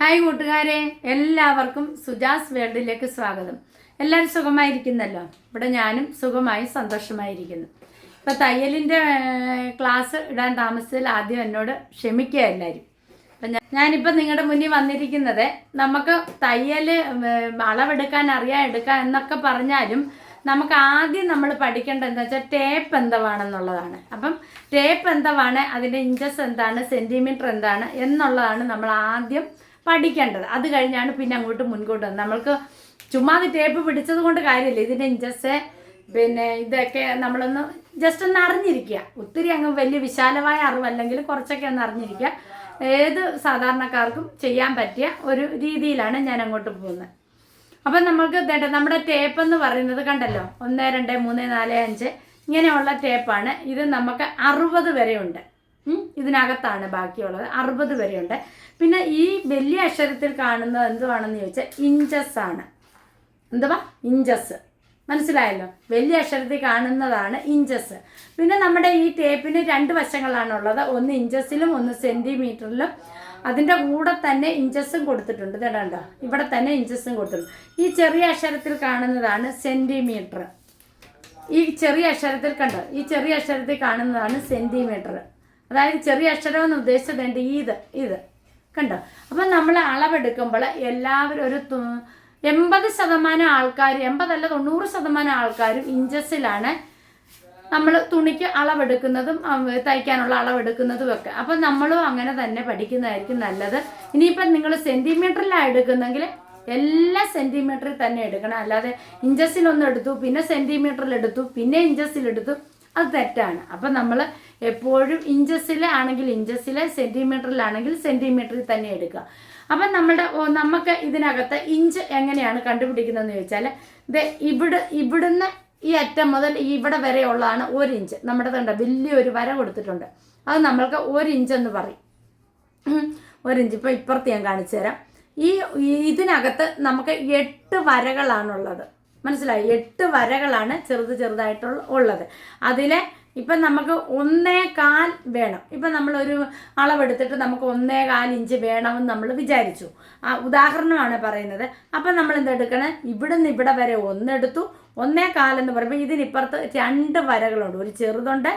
Hi കൂട്ടുകാരെ എല്ലാവർക്കും സുജാസ് വേൾഡിലേക്ക് സ്വാഗതം. എല്ലാവരും സുഖമായിരിക്കുന്നല്ലോ? ഇവിടെ ഞാനും സുഖമായി സന്തോഷമായിരിക്കുന്നു. ഇപ്പൊ തയ്യലിന്റെ ക്ലാസ് ഇടാൻ താമസിച്ചതിൽ ആദ്യം എന്നോട് ക്ഷമിക്കുക എല്ലാവരും അപ്പം ഞാൻ ഞാനിപ്പോൾ നിങ്ങളുടെ മുന്നിൽ വന്നിരിക്കുന്നത് നമുക്ക് തയ്യൽ അളവെടുക്കാൻ അറിയാൻ എടുക്കാൻ എന്നൊക്കെ പറഞ്ഞാലും നമുക്ക് ആദ്യം നമ്മൾ പഠിക്കേണ്ടത് എന്താ വെച്ചാൽ ടേപ്പ് എന്തവാണെന്നുള്ളതാണ്. അപ്പം ടേപ്പ് എന്താണ് അതിന്റെ ഇഞ്ചസ് എന്താണ് സെന്റിമീറ്റർ എന്താണ് എന്നുള്ളതാണ് നമ്മൾ ആദ്യം പഠിക്കേണ്ടത്. അത് കഴിഞ്ഞാണ് പിന്നെ അങ്ങോട്ട് മുൻകൂട്ട് നമ്മൾക്ക് ചുമ്മാ ടേപ്പ് പിടിച്ചത് കൊണ്ട് കാര്യമില്ല. ഇതിന്റെ ഇഞ്ചസ് പിന്നെ ഇതൊക്കെ നമ്മളൊന്ന് ജസ്റ്റ് ഒന്ന് അറിഞ്ഞിരിക്കുക. ഒത്തിരി അങ്ങ് വലിയ വിശാലമായ അറിവല്ലെങ്കിൽ കുറച്ചൊക്കെ ഒന്ന് അറിഞ്ഞിരിക്കുക. ഏത് സാധാരണക്കാർക്കും ചെയ്യാൻ പറ്റിയ ഒരു രീതിയിലാണ് ഞാൻ അങ്ങോട്ട് പോകുന്നത്. അപ്പം ഇതേണ്ട നമ്മുടെ ടേപ്പ് എന്ന് പറയുന്നത് കണ്ടല്ലോ? ഒന്ന് രണ്ട് മൂന്ന് നാല് അഞ്ച്. ഇങ്ങനെയുള്ള ടേപ്പാണ് ഇത് നമുക്ക് അറുപത് വരെ ഉം, ഇതിനകത്താണ് ബാക്കിയുള്ളത്. അറുപത് വരെയുണ്ട്. പിന്നെ ഈ വലിയ അക്ഷരത്തിൽ കാണുന്നത് എന്തുവാണെന്ന് ചോദിച്ചാൽ ഇഞ്ചസ് ആണ്. എന്തുവാ? ഇഞ്ചസ്. മനസ്സിലായല്ലോ? വലിയ അക്ഷരത്തിൽ കാണുന്നതാണ് ഇഞ്ചസ്. പിന്നെ നമ്മുടെ ഈ ടേപ്പിന് രണ്ട് വശങ്ങളാണുള്ളത്. ഒന്ന് ഇഞ്ചസിലും ഒന്ന് സെന്റിമീറ്ററിലും അതിന്റെ കൂടെ തന്നെ ഇഞ്ചസും കൊടുത്തിട്ടുണ്ട്. ഇതേണ്ട ഇവിടെ തന്നെ ഇഞ്ചസും കൊടുത്തിട്ടുണ്ട്. ഈ ചെറിയ അക്ഷരത്തിൽ കാണുന്നതാണ് സെന്റിമീറ്റർ ഈ ചെറിയ അക്ഷരത്തിൽ കണ്ടോ? ഈ ചെറിയ അക്ഷരത്തിൽ കാണുന്നതാണ് സെന്റിമീറ്റർ അതായത് ചെറിയ അക്ഷരം എന്ന് ഉദ്ദേശിച്ചത് എന്റെ ഇത് ഇത്. കണ്ടോ? അപ്പം നമ്മൾ അളവെടുക്കുമ്പോൾ എല്ലാവരും ഒരു എൺപത് ശതമാനം ആൾക്കാർ എൺപതല്ല തൊണ്ണൂറ് ശതമാനം ആൾക്കാരും ഇഞ്ചസിലാണ് നമ്മൾ തുണിക്ക് അളവെടുക്കുന്നതും തയ്ക്കാനുള്ള അളവെടുക്കുന്നതും ഒക്കെ. അപ്പം നമ്മളും അങ്ങനെ തന്നെ പഠിക്കുന്നതായിരിക്കും നല്ലത്. ഇനിയിപ്പം നിങ്ങൾ സെന്റിമീറ്ററിലാണ് എടുക്കുന്നെങ്കിൽ എല്ലാ സെന്റിമീറ്ററിൽ തന്നെ എടുക്കണം. അല്ലാതെ ഇഞ്ചസിലൊന്നും എടുത്തു പിന്നെ സെന്റിമീറ്ററിൽ എടുത്തു പിന്നെ ഇഞ്ചസിൽ എടുത്തു. അത് തെറ്റാണ്. അപ്പം നമ്മൾ എപ്പോഴും ഇഞ്ചസിൽ ആണെങ്കിൽ ഇഞ്ചസിൽ സെന്റിമീറ്ററിലാണെങ്കിൽ സെന്റിമീറ്ററിൽ തന്നെ എടുക്കുക. അപ്പം നമ്മുടെ നമുക്ക് ഇതിനകത്ത് ഇഞ്ച് എങ്ങനെയാണ് കണ്ടുപിടിക്കുന്നതെന്ന് ചോദിച്ചാൽ ഇത് ഇവിടെ ഇവിടുന്ന് ഈ അറ്റം മുതൽ ഇവിടെ വരെയുള്ളതാണ് ഒരു ഇഞ്ച്. നമ്മുടെ കണ്ട വലിയൊരു വര കൊടുത്തിട്ടുണ്ട്. അത് നമ്മൾക്ക് ഒരു ഇഞ്ച് എന്ന് പറയും. ഒരു ഇഞ്ച്. ഇപ്പോൾ ഇപ്പുറത്ത് ഞാൻ കാണിച്ചു തരാം. ഈ ഇതിനകത്ത് നമുക്ക് എട്ട് വരകളാണുള്ളത്. മനസ്സിലായി? എട്ട് വരകളാണ് ചെറുത് ചെറുതായിട്ടുള്ള ഉള്ളത്. അതിലെ ഇപ്പം നമുക്ക് ഒന്നേ കാൽ വേണം. ഇപ്പം നമ്മളൊരു അളവെടുത്തിട്ട് നമുക്ക് ഒന്നേ കാൽ ഇഞ്ച് വേണമെന്ന് നമ്മൾ വിചാരിച്ചു. ആ ഉദാഹരണമാണ് പറയുന്നത്. അപ്പം നമ്മൾ എന്തെടുക്കണം ഇവിടുന്ന് ഇവിടെ വരെ ഒന്നെടുത്തു. ഒന്നേ എന്ന് പറയുമ്പോൾ ഇതിനിപ്പുറത്ത് രണ്ട് വരകളുണ്ട്. ഒരു ചെറുതുണ്ട്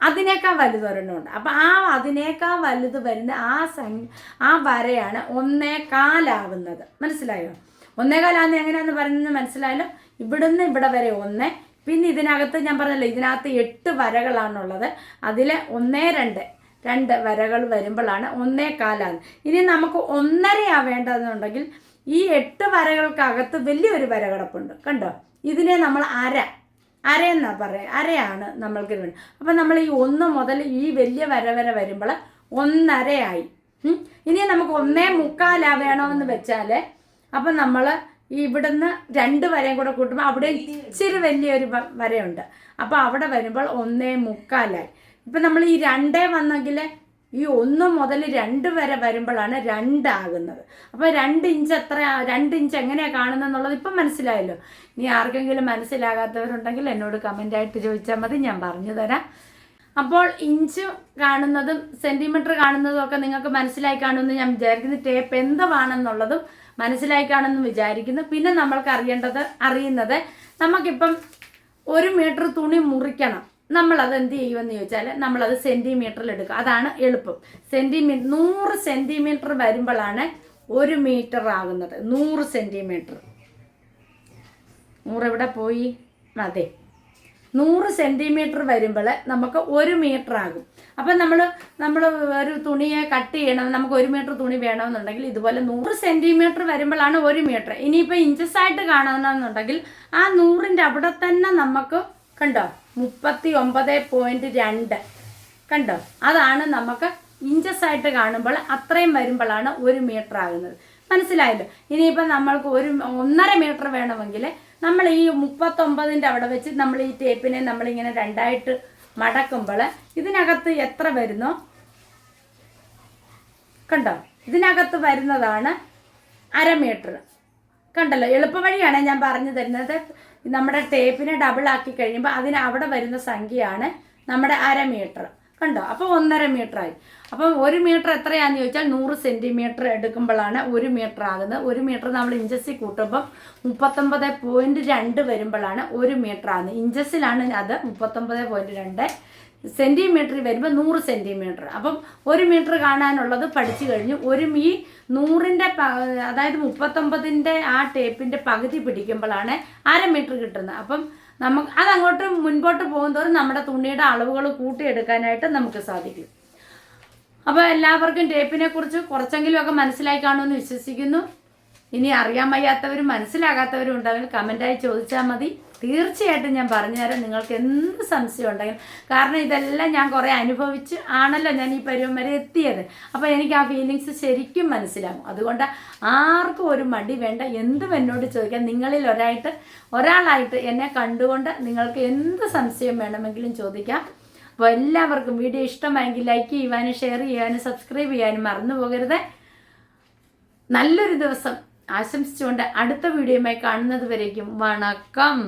അതിനേക്കാൾ വലുത് വരണമുണ്ട് അപ്പം ആ അതിനേക്കാൾ വലുത് വരുന്ന ആ സം ആ വരയാണ് ഒന്നേ കാലാവുന്നത്. മനസ്സിലായോ? ഒന്നേ കാലാന്ന് എങ്ങനെയാന്ന് പറയുന്നത് മനസ്സിലായല്ലോ? ഇവിടുന്ന് ഇവിടെ വരെ ഒന്ന്. പിന്നെ ഇതിനകത്ത് ഞാൻ പറഞ്ഞല്ലോ ഇതിനകത്ത് എട്ട് വരകളാണുള്ളത്. അതിൽ ഒന്നേ രണ്ട് രണ്ട് വരകൾ വരുമ്പോഴാണ് ഒന്നേ കാലാണ് ഇനി നമുക്ക് ഒന്നരയാ വേണ്ടതെന്നുണ്ടെങ്കിൽ ഈ എട്ട് വരകൾക്കകത്ത് വലിയൊരു വര കിടപ്പുണ്ട് കണ്ടോ? ഇതിനെ നമ്മൾ അര. അരയെന്നാ പറയുക. അരയാണ് നമ്മൾക്ക് വേണ്ടത് അപ്പം നമ്മൾ ഈ ഒന്ന് മുതൽ ഈ വലിയ വര വരെ വരുമ്പോൾ ഒന്നരയായി. ഇനി നമുക്ക് ഒന്നേ മുക്കാലാ വേണമെന്ന് വെച്ചാൽ അപ്പം നമ്മൾ ഈ ഇവിടുന്ന് രണ്ട് വരയും കൂടെ കൂട്ടുമ്പോൾ അവിടെ ഇച്ചിരി വലിയൊരു വരയുണ്ട്. അപ്പോൾ അവിടെ വരുമ്പോൾ ഒന്നേ മുക്കാലായി. ഇപ്പം നമ്മൾ ഈ രണ്ടേ വന്നെങ്കിൽ ഈ ഒന്ന് മുതൽ രണ്ട് വരെ വരുമ്പോഴാണ് രണ്ടാകുന്നത്. അപ്പോൾ രണ്ട് ഇഞ്ച് എത്ര രണ്ട് ഇഞ്ച് എങ്ങനെയാണ് കാണുന്നത് എന്നുള്ളത് ഇപ്പം മനസ്സിലായല്ലോ. ഇനി ആർക്കെങ്കിലും മനസ്സിലാകാത്തവരുണ്ടെങ്കിൽ എന്നോട് കമന്റായിട്ട് ചോദിച്ചാൽ മതി ഞാൻ പറഞ്ഞു തരാം. അപ്പോൾ ഇഞ്ച് കാണുന്നതും സെന്റിമീറ്റർ കാണുന്നതും ഒക്കെ നിങ്ങൾക്ക് മനസ്സിലായി കാണുമെന്ന് ഞാൻ വിചാരിക്കുന്നു. ടേപ്പ് എന്തുവാണെന്നുള്ളതും മനസ്സിലായി കാണുമെന്ന് വിചാരിക്കുന്നു. പിന്നെ നമ്മൾക്ക് അറിയേണ്ടത് അറിയുന്നത് നമുക്കിപ്പം ഒരു മീറ്റർ തുണി മുറിക്കണം. നമ്മളത് എന്ത് ചെയ്യുമെന്ന് ചോദിച്ചാൽ നമ്മളത് സെന്റിമീറ്ററിൽ എടുക്കുക. അതാണ് എളുപ്പം. സെന്റിമീറ്റർ നൂറ് സെന്റിമീറ്റർ വരുമ്പോഴാണ് ഒരു മീറ്റർ ആകുന്നത്. നൂറ് സെന്റിമീറ്റർ നൂറ് എവിടെ പോയി? അതെ. നൂറ് സെന്റിമീറ്റർ വരുമ്പോൾ നമുക്ക് ഒരു മീറ്റർ ആകും. അപ്പം നമ്മൾ നമ്മൾ ഒരു തുണിയെ കട്ട് ചെയ്യണം നമുക്ക് ഒരു മീറ്റർ തുണി വേണമെന്നുണ്ടെങ്കിൽ ഇതുപോലെ നൂറ് സെന്റിമീറ്റർ വരുമ്പോഴാണ് ഒരു മീറ്റർ ഇനിയിപ്പോൾ ഇഞ്ചസ് ആയിട്ട് കാണണമെന്നുണ്ടെങ്കിൽ ആ നൂറിന്റെ അവിടെ തന്നെ നമുക്ക് കണ്ടോ? മുപ്പത്തി ഒമ്പത് പോയിന്റ് രണ്ട്. കണ്ടോ? അതാണ് നമുക്ക് ഇഞ്ചസ് ആയിട്ട് കാണുമ്പോൾ അത്രയും വരുമ്പോഴാണ് ഒരു മീറ്റർ ആകുന്നത്. മനസ്സിലായല്ലോ? ഇനിയിപ്പോൾ നമ്മൾക്ക് ഒരു ഒന്നര മീറ്റർ വേണമെങ്കിൽ നമ്മൾ ഈ മുപ്പത്തൊമ്പതിന്റെ അവിടെ വെച്ച് നമ്മൾ ഈ ടേപ്പിനെ നമ്മളിങ്ങനെ രണ്ടായിട്ട് മടക്കുമ്പോൾ ഇതിനകത്ത് എത്ര വരുന്നോ? കണ്ടോ? ഇതിനകത്ത് വരുന്നതാണ് അര മീറ്റർ കണ്ടല്ലോ? എളുപ്പവഴിയാണ് ഞാൻ പറഞ്ഞു തരുന്നത്. നമ്മുടെ ടേപ്പിനെ ഡബിൾ ആക്കി കഴിയുമ്പോൾ അതിന് അവിടെ വരുന്ന സംഖ്യയാണ് നമ്മുടെ അര മീറ്റർ കണ്ടോ? അപ്പോൾ ഒന്നര മീറ്റർ ആയി. അപ്പം ഒരു മീറ്റർ എത്രയാന്ന് ചോദിച്ചാൽ നൂറ് സെന്റിമീറ്റർ എടുക്കുമ്പോഴാണ് ഒരു മീറ്റർ ആകുന്നത്. ഒരു മീറ്റർ നമ്മൾ ഇഞ്ചസിൽ കൂട്ടുമ്പം മുപ്പത്തൊമ്പത് പോയിന്റ് രണ്ട് വരുമ്പോഴാണ് ഒരു മീറ്റർ ആകുന്നത്. ഇഞ്ചസിലാണ് അത് മുപ്പത്തൊമ്പത് പോയിന്റ് രണ്ട് സെന്റിമീറ്ററിൽ വരുമ്പോൾ നൂറ് സെന്റിമീറ്റർ അപ്പം ഒരു മീറ്റർ കാണാനുള്ളത് പഠിച്ചു കഴിഞ്ഞു. ഒരു ഈ നൂറിന്റെ അതായത് മുപ്പത്തൊമ്പതിന്റെ ആ ടേപ്പിന്റെ പകുതി പിടിക്കുമ്പോഴാണ് അര മീറ്റർ കിട്ടുന്നത്. അപ്പം നമുക്ക് അതങ്ങോട്ട് മുൻപോട്ട് പോകുന്നതോറും നമ്മുടെ തുണിയുടെ അളവുകൾ കൂട്ടിയെടുക്കാനായിട്ട് നമുക്ക് സാധിക്കും. അപ്പോൾ എല്ലാവർക്കും ടേപ്പിനെ കുറിച്ച് കുറച്ചെങ്കിലും ഒക്കെ മനസ്സിലായി കാണുമെന്ന് വിശ്വസിക്കുന്നു. ഇനി അറിയാൻ വയ്യാത്തവരും മനസ്സിലാകാത്തവരും ഉണ്ടെങ്കിൽ കമന്റായി ചോദിച്ചാൽ മതി. തീർച്ചയായിട്ടും ഞാൻ പറഞ്ഞുതരാം നിങ്ങൾക്ക് എന്ത് സംശയം ഉണ്ടെങ്കിലും. കാരണം ഇതെല്ലാം ഞാൻ കുറേ അനുഭവിച്ച് ആണല്ലോ ഞാൻ ഈ പരുവം വരെ എത്തിയത്. അപ്പോൾ എനിക്ക് ആ ഫീലിങ്സ് ശരിക്കും മനസ്സിലാകും. അതുകൊണ്ട് ആർക്കും ഒരു മടി വേണ്ട. എന്തും എന്നോട് ചോദിക്കാം. നിങ്ങളിൽ ഒരായിട്ട് ഒരാളായിട്ട് എന്നെ കണ്ടുകൊണ്ട് നിങ്ങൾക്ക് എന്ത് സംശയം വേണമെങ്കിലും ചോദിക്കാം. അപ്പോൾ എല്ലാവർക്കും വീഡിയോ ഇഷ്ടമായെങ്കിൽ ലൈക്ക് ചെയ്യുവാനും ഷെയർ ചെയ്യാനും സബ്സ്ക്രൈബ് ചെയ്യാനും മറന്നു പോകരുത്. നല്ലൊരു ദിവസം. ആശംസിച്ചുകൊണ്ട് അടുത്ത വീഡിയോയുമായി കാണുന്നത് വരേക്കും വണക്കം.